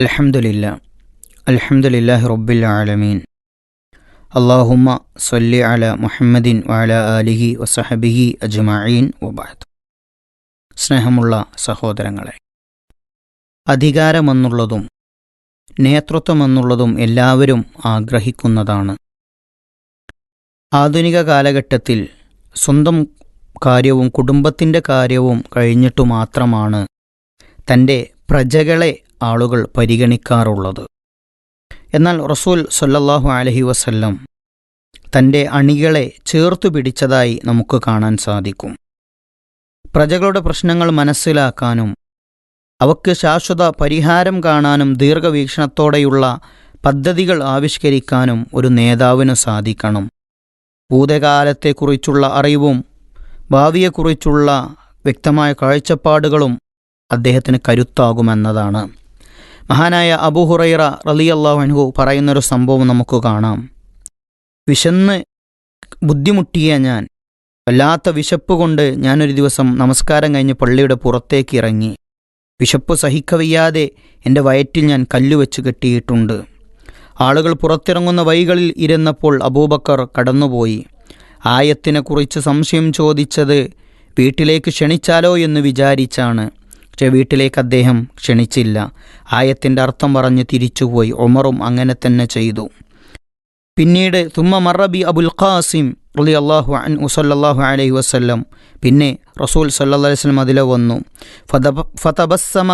അലഹമില്ല അൽഹംദുലില്ലാഹി റബ്ബിൽ ആലമീൻ. അള്ളാഹുമ്മ സല്ലി അല മുഹമ്മദിൻ വാല അലിഹി വസഹബിഹി അജ്മീൻ വബാദ് സ്നേഹമുള്ള സഹോദരങ്ങളെ അധികാരമെന്നുള്ളതും നേതൃത്വമെന്നുള്ളതും എല്ലാവരും ആഗ്രഹിക്കുന്നതാണ്. ആധുനിക കാലഘട്ടത്തിൽ സ്വന്തം കാര്യവും കുടുംബത്തിന്റെ കാര്യവും കഴിഞ്ഞിട്ടു മാത്രമാണ് തന്റെ പ്രജകളെ ആളുകൾ പരിഗണിക്കാറുള്ളത്. എന്നാൽ റസൂൽ സല്ലല്ലാഹു അലഹി വസല്ലം തന്റെ അണികളെ ചേർത്തു പിടിച്ചതായി നമുക്ക് കാണാൻ സാധിക്കും. പ്രജകളുടെ പ്രശ്നങ്ങൾ മനസ്സിലാക്കാനും അവക്ക് ശാശ്വത പരിഹാരം കാണാനും ദീർഘവീക്ഷണത്തോടെയുള്ള പദ്ധതികൾ ആവിഷ്കരിക്കാനും ഒരു നേതാവിന് സാധിക്കണം. ഭൂതകാലത്തെക്കുറിച്ചുള്ള അറിവും ഭാവിയെക്കുറിച്ചുള്ള വ്യക്തമായ കാഴ്ചപ്പാടുകളും അദ്ദേഹത്തിന് കരുത്താകുമെന്നതാണ്. മഹാനായ അബുഹുറൈറ റലിയല്ലാഹു പറയുന്നൊരു സംഭവം നമുക്ക് കാണാം. വിശന്ന് ബുദ്ധിമുട്ടിയ ഞാൻ വല്ലാത്ത വിശപ്പ് കൊണ്ട് ഞാനൊരു ദിവസം നമസ്കാരം കഴിഞ്ഞ് പള്ളിയുടെ പുറത്തേക്ക് ഇറങ്ങി. വിശപ്പ് സഹിക്കവയ്യാതെ എന്റെ വയറ്റിൽ ഞാൻ കല്ലുവെച്ച് കെട്ടിയിട്ടുണ്ട്. ആളുകൾ പുറത്തിറങ്ങുന്ന വഴികളിൽ ഇരുന്നപ്പോൾ അബൂബക്കർ കടന്നുപോയി. ആയത്തിനെക്കുറിച്ച് സംശയം ചോദിച്ചത് വീട്ടിലേക്ക് ക്ഷണിച്ചാലോ? എന്ന് വിചാരിച്ചാണ്. പക്ഷേ വീട്ടിലേക്ക് അദ്ദേഹം ക്ഷണിച്ചില്ല. ആയത്തിന്റെ അർത്ഥം പറഞ്ഞ് തിരിച്ചുപോയി. ഒമറും അങ്ങനെ തന്നെ ചെയ്തു. പിന്നീട് തുമ്മ മറബി അബുൽ ഖാസിം അലി അള്ളാഹു അൻ ഉസല്ലാഹു അലൈഹി വസ്ല്ലം. പിന്നെ റസൂൽ സല്ലാ വസ്ലം അതിലെ വന്നു. ഫതബസ്സമ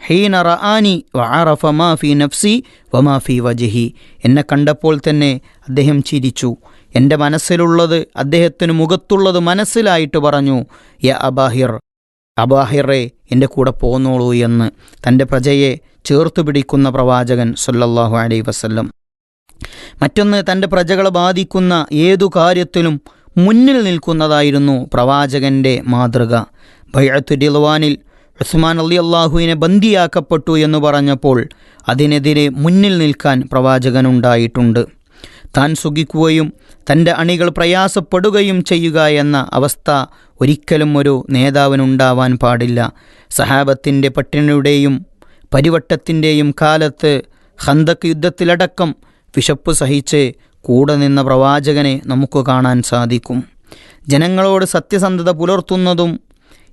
ഹീന റആനി വഅറഫ മാ ഫി നഫ്സി വമാ ഫി വജഹി. എന്നെ കണ്ടപ്പോൾ തന്നെ അദ്ദേഹം ചിരിച്ചു. എന്റെ മനസ്സിലുള്ളത് അദ്ദേഹത്തിന് മുഖത്തുള്ളത് മനസ്സിലായിട്ട് പറഞ്ഞു. യ അബാഹിർ അബാഹിറെ എന്റെ കൂടെ പോന്നോളൂ എന്ന് തന്റെ പ്രജയെ ചേർത്തു പിടിക്കുന്ന പ്രവാചകൻ സല്ലല്ലാഹു അലൈ വസ്ല്ലം. മറ്റൊന്ന് തന്റെ പ്രജകളെ ബാധിക്കുന്ന ഏതു കാര്യത്തിലും മുന്നിൽ നിൽക്കുന്നതായിരുന്നു പ്രവാചകന്റെ മാതൃക. ബൈഅത്തുരിൽവാനിൽ ഉസ്മാൻ അലി അള്ളാഹുവിനെ ബന്ദിയാക്കപ്പെട്ടു എന്ന് പറഞ്ഞപ്പോൾ അതിനെതിരെ മുന്നിൽ നിൽക്കാൻ പ്രവാചകനുണ്ടായിട്ടുണ്ട്. താൻ സുഖിക്കുകയും തന്റെ അണികൾ പ്രയാസപ്പെടുകയും ചെയ്യുക എന്ന അവസ്ഥ ഒരിക്കലും ഒരു നേതാവിനുണ്ടാവാൻ പാടില്ല. സഹാബത്തിന്റെ പട്ടിണിയുടെയും പരിവട്ടത്തിന്റെയും കാലത്ത് ഹന്തക്ക് യുദ്ധത്തിലടക്കം വിശപ്പ് സഹിച്ച് കൂടെ നിന്ന പ്രവാചകനെ നമുക്ക് കാണാൻ സാധിക്കും. ജനങ്ങളോട് സത്യസന്ധത പുലർത്തുന്നതും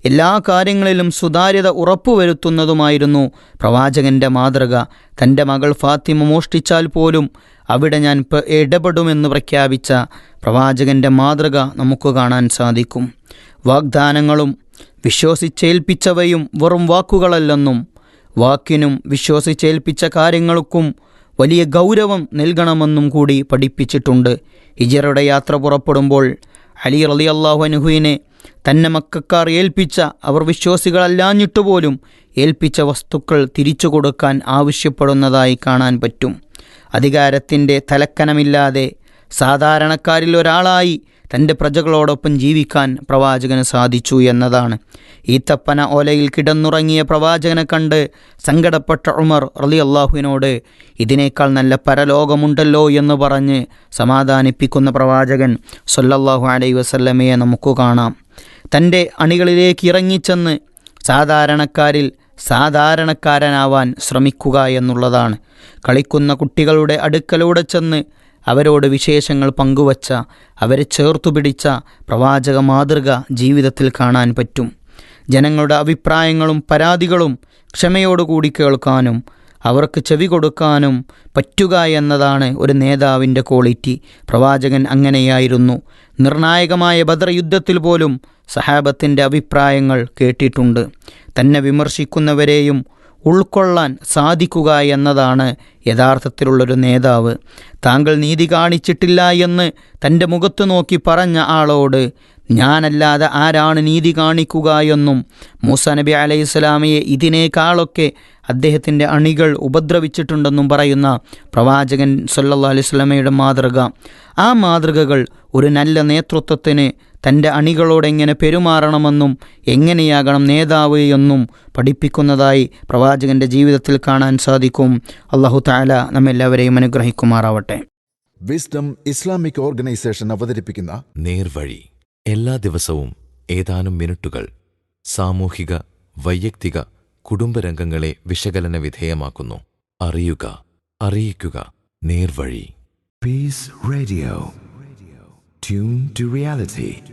എല്ലാ കാര്യങ്ങളിലും സുതാര്യത ഉറപ്പുവരുത്തുന്നതുമായിരുന്നു പ്രവാചകന്റെ മാതൃക. തന്റെ മകൾ ഫാത്തിമ മോഷ്ടിച്ചാൽ പോലും അവിടെ ഞാൻ ഇടപെടുമെന്ന് പ്രഖ്യാപിച്ച പ്രവാചകന്റെ മാതൃക നമുക്ക് കാണാൻ സാധിക്കും. വാഗ്ദാനങ്ങളും വിശ്വസിച്ചേൽപ്പിച്ചവയും വെറും വാക്കുകളല്ലെന്നും വാക്കിനും വിശ്വസിച്ചേൽപ്പിച്ച കാര്യങ്ങൾക്കും വലിയ ഗൗരവം നൽകണമെന്നും കൂടി പഠിപ്പിച്ചിട്ടുണ്ട്. ഹിജറയുടെ യാത്ര പുറപ്പെടുമ്പോൾ അലി റലി അള്ളാഹു അനുഹുവിനെ തന്നെ മക്കാർ ഏൽപ്പിച്ച അവർ വിശ്വാസികളല്ലാഞ്ഞിട്ടുപോലും ഏൽപ്പിച്ച വസ്തുക്കൾ തിരിച്ചു കൊടുക്കാൻ ആവശ്യപ്പെടുന്നതായി കാണാൻ പറ്റും. അധികാരത്തിന്റെ തലക്കനമില്ലാതെ സാധാരണക്കാരിൽ ഒരാളായി തന്റെ പ്രജകളോടൊപ്പം ജീവിക്കാൻ പ്രവാചകന് സാധിച്ചു എന്നതാണ്. ഈത്തപ്പന ഓലയിൽ കിടന്നുറങ്ങിയ പ്രവാചകനെ കണ്ട് സങ്കടപ്പെട്ട ഉമർ റലി അള്ളാഹുവിനോട് ഇതിനേക്കാൾ നല്ല പരലോകമുണ്ടല്ലോ എന്ന് പറഞ്ഞ് സമാധാനിപ്പിക്കുന്ന പ്രവാചകൻ സൊല്ലാഹു അലൈ വസല്ലമയെ നമുക്ക് കാണാം. തന്റെ അണികളിലേക്ക് ഇറങ്ങിച്ചെന്ന് സാധാരണക്കാരിൽ സാധാരണക്കാരനാവാൻ ശ്രമിക്കുക എന്നുള്ളതാണ്. കളിക്കുന്ന കുട്ടികളുടെ അടുക്കലൂടെ ചെന്ന് അവരോട് വിശേഷങ്ങൾ പങ്കുവച്ച അവരെ ചേർത്തു പിടിച്ച പ്രവാചക മാതൃക ജീവിതത്തിൽ കാണാൻ പറ്റും. ജനങ്ങളുടെ അഭിപ്രായങ്ങളും പരാതികളും ക്ഷമയോടുകൂടി കേൾക്കാനും അവർക്ക് ചെവി കൊടുക്കാനും പറ്റുക എന്നതാണ് ഒരു നേതാവിന്റെ ക്വാളിറ്റി. പ്രവാചകൻ അങ്ങനെയായിരുന്നു. നിർണായകമായ ബദർ യുദ്ധത്തിൽ പോലും സഹാബത്തിന്റെ അഭിപ്രായങ്ങൾ കേട്ടിട്ടുണ്ട്. തന്നെ വിമർശിക്കുന്നവരെയും ഉൾക്കൊള്ളാൻ സാധിക്കുക എന്നതാണ് യഥാർത്ഥത്തിലുള്ളൊരു നേതാവ്. താങ്കൾ നീതി കാണിച്ചിട്ടില്ല എന്ന് തന്റെ മുഖത്ത് നോക്കി പറഞ്ഞ ആളോട് ഞാനല്ലാതെ ആരാണ് നീതി കാണിക്കുക എന്നും മൂസ നബി അലൈഹി സ്വലാമയെ ഇതിനേക്കാളൊക്കെ അദ്ദേഹത്തിന്റെ അണികൾ ഉപദ്രവിച്ചിട്ടുണ്ടെന്നും പറയുന്ന പ്രവാചകൻ സല്ലാ അലൈഹി സ്വലമയുടെ മാതൃക. ആ മാതൃകകൾ ഒരു നല്ല നേതൃത്വത്തിന് തന്റെ അണികളോട് എങ്ങനെ പെരുമാറണമെന്നും എങ്ങനെയാകണം നേതാവ് എന്നും പഠിപ്പിക്കുന്നതായി പ്രവാചകന്റെ ജീവിതത്തിൽ കാണാൻ സാധിക്കും. അള്ളാഹു താല നമ്മെല്ലാവരെയും അനുഗ്രഹിക്കുമാറാവട്ടെ. വിസ്ഡം ഇസ്ലാമിക് ഓർഗനൈസേഷൻ അവതരിപ്പിക്കുന്ന നേർവഴി. എല്ലാ ദിവസവും ഏതാനും മിനിറ്റുകൾ സാമൂഹിക വൈയക്തിക കുടുംബരംഗങ്ങളെ വിശകലന വിധേയമാക്കുന്നു. അറിയുക അറിയിക്കുക. നേർവഴി. Peace Radio. Tune to reality.